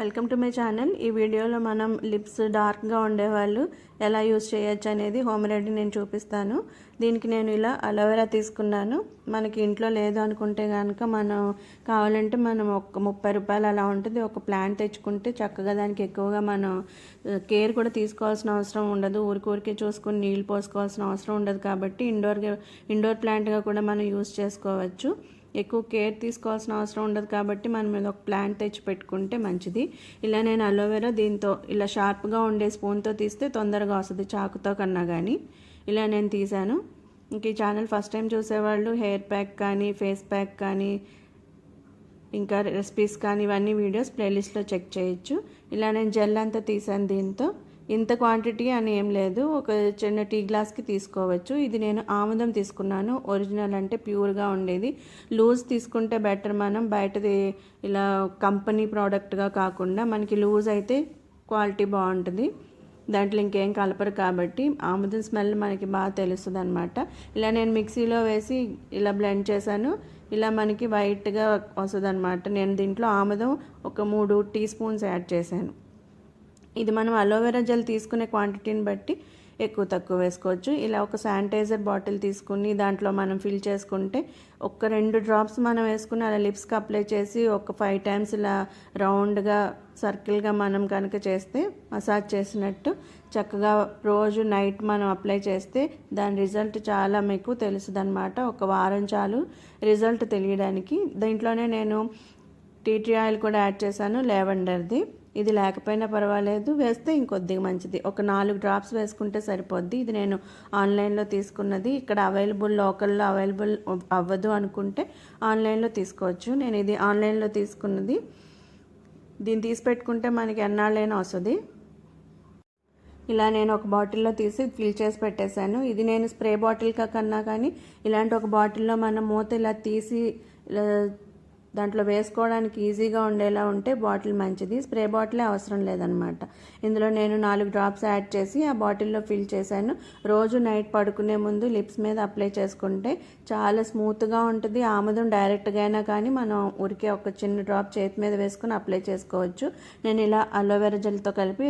Welcome to my channel ఈ వీడియోలో మనం లిప్స్ డార్క్గా ఉండేవాళ్ళు ఎలా యూస్ చేయొచ్చు అనేది హోమ్ రెడీ నేను చూపిస్తాను. దీనికి నేను ఇలా అలోవెరా తీసుకున్నాను. మనకి ఇంట్లో లేదు అనుకుంటే కనుక మనం కావాలంటే మనం ఒక ముప్పై రూపాయలు అలా ఉంటుంది. ఒక ప్లాంట్ తెచ్చుకుంటే చక్కగా దానికి ఎక్కువగా మనం కేర్ కూడా తీసుకోవాల్సిన అవసరం ఉండదు. ఊరికూరికే చూసుకుని నీళ్ళు పోసుకోవాల్సిన అవసరం ఉండదు కాబట్టి ఇండోర్ ఇండోర్ ప్లాంట్గా కూడా మనం యూస్ చేసుకోవచ్చు. ఎక్కువ కేర్ తీసుకోవాల్సిన అవసరం ఉండదు కాబట్టి మనం మీద ఒక ప్లాంట్ తెచ్చి పెట్టుకుంటే మంచిది. ఇలా నేను అలోవెరా దీంతో ఇలా షార్ప్గా ఉండే స్పూన్తో తీస్తే తొందరగా వస్తుంది చాకుతో కన్నా కానీ ఇలా నేను తీసాను. ఇంక ఈ ఛానల్ ఫస్ట్ టైం చూసేవాళ్ళు హెయిర్ ప్యాక్ కానీ ఫేస్ ప్యాక్ కానీ ఇంకా రెసిపీస్ కానీ ఇవన్నీ వీడియోస్ ప్లేలిస్ట్లో చెక్ చేయొచ్చు. ఇలా నేను జెల్ అంతా తీసాను దీంతో. ఇంత క్వాంటిటీ అని ఏం లేదు. ఒక చిన్న టీ గ్లాస్కి తీసుకోవచ్చు. ఇది నేను ఆముదం తీసుకున్నాను. ఒరిజినల్ అంటే ప్యూర్గా ఉండేది. లూజ్ తీసుకుంటే బెటర్ మనం బయటది ఇలా కంపెనీ ప్రోడక్ట్గా కాకుండా మనకి లూజ్ అయితే క్వాలిటీ బాగుంటుంది. దాంట్లో ఇంకేం కలపరు కాబట్టి ఆముదం స్మెల్ మనకి బాగా తెలుస్తుంది అనమాట ఇలా నేను మిక్సీలో వేసి ఇలా బ్లెండ్ చేశాను. ఇలా మనకి వైట్గా వస్తుంది అనమాట నేను దీంట్లో ఆముదం ఒక మూడు టీ స్పూన్స్ యాడ్ చేశాను. ఇది మనం అలోవెరా జెల్ తీసుకునే క్వాంటిటీని బట్టి ఎక్కువ తక్కువ వేసుకోవచ్చు. ఇలా ఒక శానిటైజర్ బాటిల్ తీసుకుని దాంట్లో మనం ఫిల్ చేసుకుంటే ఒక రెండు డ్రాప్స్ మనం వేసుకుని అలా లిప్స్కి అప్లై చేసి ఒక ఫైవ్ టైమ్స్ ఇలా రౌండ్గా సర్కిల్గా మనం కనుక చేస్తే మసాజ్ చేసినట్టు చక్కగా రోజు నైట్ మనం అప్లై చేస్తే దాని రిజల్ట్ చాలా మీకు తెలుసుదనమాట ఒక వారం చాలు రిజల్ట్ తెలియడానికి. దీంట్లోనే నేను టీ ట్రీ ఆయిల్ కూడా యాడ్ చేశాను లెవెండర్ది. ఇది లేకపోయినా పర్వాలేదు. వేస్తే ఇంకొద్దిగా మంచిది. ఒక నాలుగు డ్రాప్స్ వేసుకుంటే సరిపోద్ది. ఇది నేను ఆన్లైన్లో తీసుకున్నది. ఇక్కడ అవైలబుల్ లోకల్లో అవైలబుల్ అవ్వదు అనుకుంటే ఆన్లైన్లో తీసుకోవచ్చు. నేను ఇది ఆన్లైన్లో తీసుకున్నది. దీన్ని తీసి పెట్టుకుంటే మనకి ఎన్నాళ్ళైనా వస్తుంది. ఇలా నేను ఒక బాటిల్లో తీసి ఫిల్ చేసి పెట్టేశాను. ఇది నేను స్ప్రే బాటిల్ కన్నా కానీ ఇలాంటి ఒక బాటిల్లో మనం మూత ఇలా తీసి ఇలా దాంట్లో వేసుకోవడానికి ఈజీగా ఉండేలా ఉంటే బాటిల్ మంచిది. స్ప్రే బాటిలే అవసరం లేదనమాట ఇందులో నేను నాలుగు డ్రాప్స్ యాడ్ చేసి ఆ బాటిల్లో ఫిల్ చేశాను. రోజు నైట్ పడుకునే ముందు లిప్స్ మీద అప్లై చేసుకుంటే చాలా స్మూత్గా ఉంటుంది. ఆముదం డైరెక్ట్గా అయినా కానీ మనం ఉరికే ఒక చిన్న డ్రాప్ చేతి మీద వేసుకుని అప్లై చేసుకోవచ్చు. నేను ఇలా అలోవెరా జెల్తో కలిపి